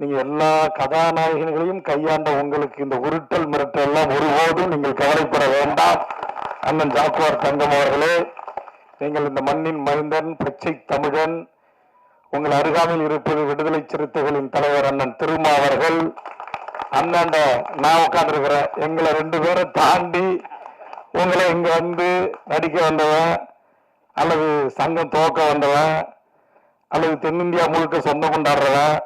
நீங்க எல்லா கதாநாயகன்களையும் கையாண்ட உங்களுக்கு இந்த உருட்டல் மிரட்டல் எல்லாம் ஒருபோதும் நீங்கள் கவலைப்பட வேண்டாம். அண்ணன் ஜாக்குவார் தங்கம் அவர்களே நீங்கள் இந்த மண்ணின் மைந்தன் பச்சை தமிழன் உங்கள் அருகாமையில் இருப்பது விடுதலை சிறுத்தைகளின் தலைவர் அண்ணன் திருமா அவர்கள். அண்ணாண்ட நான் உட்காந்துருக்கிறேன் எங்களை ரெண்டு பேரை தாண்டி உங்களை இங்க வந்து நடிக்க வந்தவன் அல்லது சங்கம் துவக்க வந்தவன் அல்லது தென்னிந்தியா முழுக்க சொந்தம் கொண்டாடுறவன்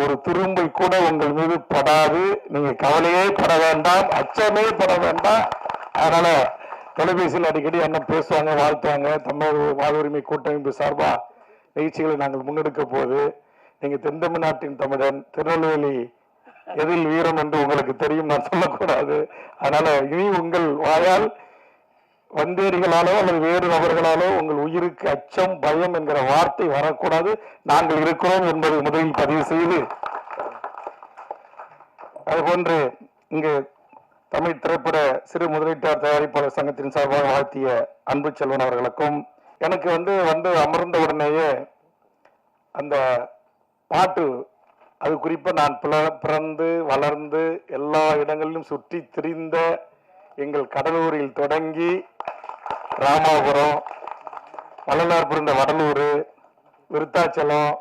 ஒரு துரும்பை கூட உங்கள் மீது படாது. நீங்க கவலையே பட வேண்டாம் அச்சமே பட வேண்டாம். அதனால தொலைபேசியில் அடிக்கடி என்ன பேசுவாங்க வாழ்த்துவாங்க. தமிழக வாழ்வுரிமை கூட்டமைப்பு சார்பாக நிகழ்ச்சிகளை நாங்கள் முன்னெடுக்க போது நீங்க தென் தமிழ்நாட்டின் தமிழன் திருநெல்வேலி எதில் வீரம் என்று உங்களுக்கு தெரியும் நான் சொல்லக்கூடாது. அதனால இனி உங்கள் வாயால் வந்தேரிகளாலோ அல்லது வேறு நபர்களாலோ உங்கள் உயிருக்கு அச்சம் பயம் என்கிற வார்த்தை வரக்கூடாது. நாங்கள் இருக்கிறோம் என்பதை முதலில் பதிவு செய்து அதுபோன்று இங்கு தமிழ் திரைப்பட சிறு முதலீட்டாளர் தயாரிப்பாளர் சங்கத்தின் சார்பாக வாழ்த்திய அன்பு செல்வன் அவர்களுக்கும் எனக்கு வந்து வந்து அமர்ந்த உடனேயே அந்த பாட்டு அது குறிப்பாக நான் பிற- பிறந்து வளர்ந்து எல்லா இடங்களிலும் சுற்றி திரிந்த எங்கள் கடலூரில் தொடங்கி ராமாபுரம் வள்ளலார் பிறந்த வடலூர் விருத்தாச்சலம்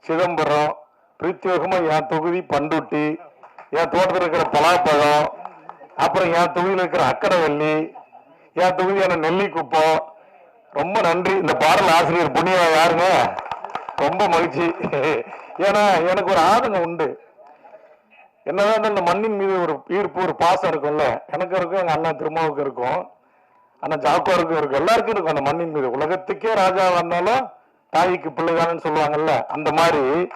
சிதம்பரம் பிரத்யேகமாக என் தொகுதி பண்டுட்டி என் தோட்டத்தில் இருக்கிற பலாப்பழம் அப்புறம் என் தொகுதியில் இருக்கிற அக்கடவல்லி என் தொகுதியான நெல்லிக்குப்பம். ரொம்ப நன்றி. இந்த பாடல் ஆசிரியர் புண்ணியா யாருங்க? ரொம்ப மகிழ்ச்சி. ஏன்னா எனக்கு ஒரு ஆதங்கம் உண்டு. என்னதான் இந்த மண்ணின் மீது ஒரு ஈர்ப்பு ஒரு பாசம் இருக்கும்ல. எனக்கு இருக்கும் எங்கள் அண்ணன் திருமாவுக்கு இருக்கும். அண்ணன் ஜாக்கோருக்கும் இருக்கும். எல்லாருக்கும் இருக்கும் அந்த மண்ணின் மீது. உலகத்துக்கே ராஜா வந்தாலும் தாய்க்கு பிள்ளைதானு சொல்லுவாங்கல்ல. அந்த மாதிரி.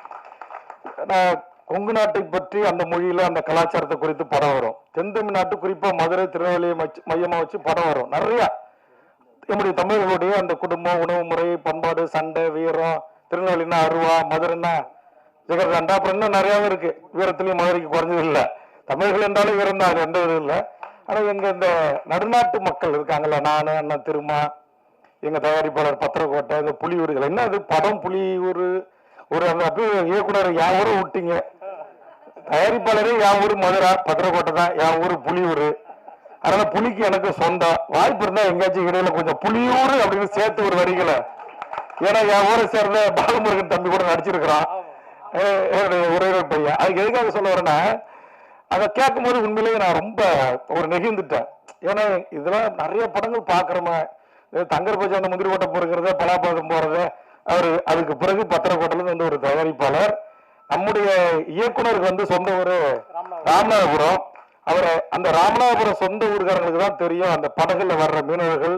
நான் கொங்கு நாட்டை பற்றி அந்த மொழியில அந்த கலாச்சாரத்தை குறித்து படம் வரும். தென் தமிழ்நாட்டு குறிப்பா மதுரை திருநெல்வேலியை மையமா வச்சு படம் வரும். நிறைய. நம்முடைய தமிழர்களுடைய அந்த குடும்பம் உணவு முறை பண்பாடு சண்டை வீரம் திருநெல்வேலினா அருவா மதுரைன்னா ரெண்டா அப்புறம் இன்னும் நிறையாவும் இருக்கு. வீரத்திலையும் மதுரைக்கு குறைஞ்சது இல்லை. தமிழர்கள் என்றாலும் வீரம் தான் அது எந்த இது இல்லை. ஆனால் எங்க இந்த நடுநாட்டு மக்கள் இருக்காங்கல்ல நானு அண்ணன் திருமா எங்க தயாரிப்பாளர் பத்திரக்கோட்டை இந்த புலியூர்கள் என்ன அது படம் புலியூர் ஒரு அந்த அப்படியே இயக்குனர் என் ஊரை விட்டீங்க. தயாரிப்பாளரே என் ஊர் மதுரை பத்திரக்கோட்டை தான் என் ஊர் புலியூர். அதனால புலிக்கு எனக்கு சொந்தம் வாய்ப்பு இருந்தா எங்கேயாச்சும் இடையில கொஞ்சம் புலியூர் அப்படின்னு சேர்த்து ஒரு வரிகளை. ஏன்னா என் ஊரை சேர்ந்த பாலமுருகன் தம்பி கூட நடிச்சிருக்கிறான். என்னுடைய உறவினர் பையன். அதுக்கு எதுக்காக சொல்ல வரேன்னா அதை கேட்கும் போது உண்மையிலேயே நான் ரொம்ப ஒரு நெகிழ்ந்துட்டேன். ஏன்னா இதெல்லாம் நிறைய படங்கள் பார்க்குறோமே. தங்கர் பஜா அந்த முந்திரி கோட்டை பொறுக்கிறது பலாப்பழம் போறது அவர் அதுக்கு பிறகு பத்திரக்கோட்டையில வந்து ஒரு தயாரிப்பாளர். நம்முடைய இயக்குனருக்கு வந்து சொந்த ஊர் ராமநாதபுரம். அவர் அந்த ராமநாதபுரம் சொந்த ஊர்காரங்களுக்கு தான் தெரியும் அந்த படகுல வர்ற மீனவர்கள்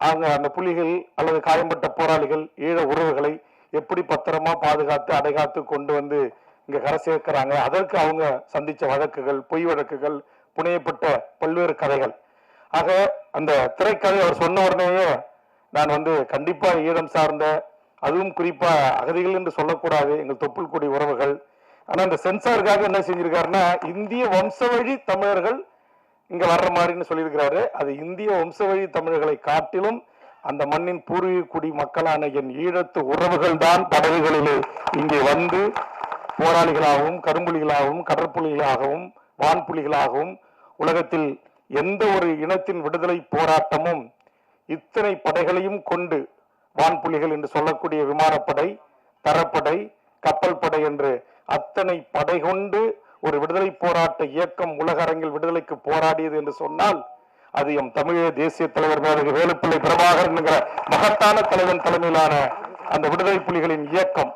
அவங்க அந்த புலிகள் அல்லது காயம்பட்ட போராளிகள் ஈழ உறவுகளை எப்படி பத்திரமா பாதுகாத்து அடைகாத்து கொண்டு வந்து இங்க கரை சேர்க்கிறாங்க? அதற்கு அவங்க சந்திச்ச வழக்குகள் பொய் வழக்குகள் புனையப்பட்ட பல்வேறு கதைகள். ஆக அந்த திரைக்கதை அவர் சொன்ன உடனேயே நான் வந்து கண்டிப்பா ஈழம் சார்ந்த அதுவும் குறிப்பா அகதிகள் என்று சொல்லக்கூடாது எங்கள் தொப்புள் கூடிய உறவுகள். ஆனா இந்த சென்சாருக்காக என்ன செஞ்சிருக்காருன்னா இந்திய வம்சவழி தமிழர்கள் இங்க வர்ற மாதிரின்னு சொல்லியிருக்கிறாரு. அது இந்திய வம்சவழி தமிழர்களை காட்டிலும் அந்த மண்ணின் பூர்வீக குடி மக்களான என் ஈழத்து உறவுகள் தான் படகுகளிலே இங்கே வந்து போராளிகளாகவும் கரும்புலிகளாகவும் கடற்புலிகளாகவும் வான்புலிகளாகவும் உலகத்தில் எந்த ஒரு இனத்தின் விடுதலை போராட்டமும் இத்தனை படைகளையும் கொண்டு வான்புலிகள் என்று சொல்லக்கூடிய விமானப்படை தரப்படை கப்பல் படை என்று அத்தனை படை கொண்டு ஒரு விடுதலை போராட்ட இயக்கம் உலக அரங்கில் விடுதலைக்கு போராடியது என்று சொன்னால் அது எம் தமிழக தேசிய தலைவர் மேலகு வேலுப்பிள்ளை பிரபாகரன் என்கிற மகத்தான தலைவன் தலைமையிலான அந்த விடுதலை புலிகளின் இயக்கம்.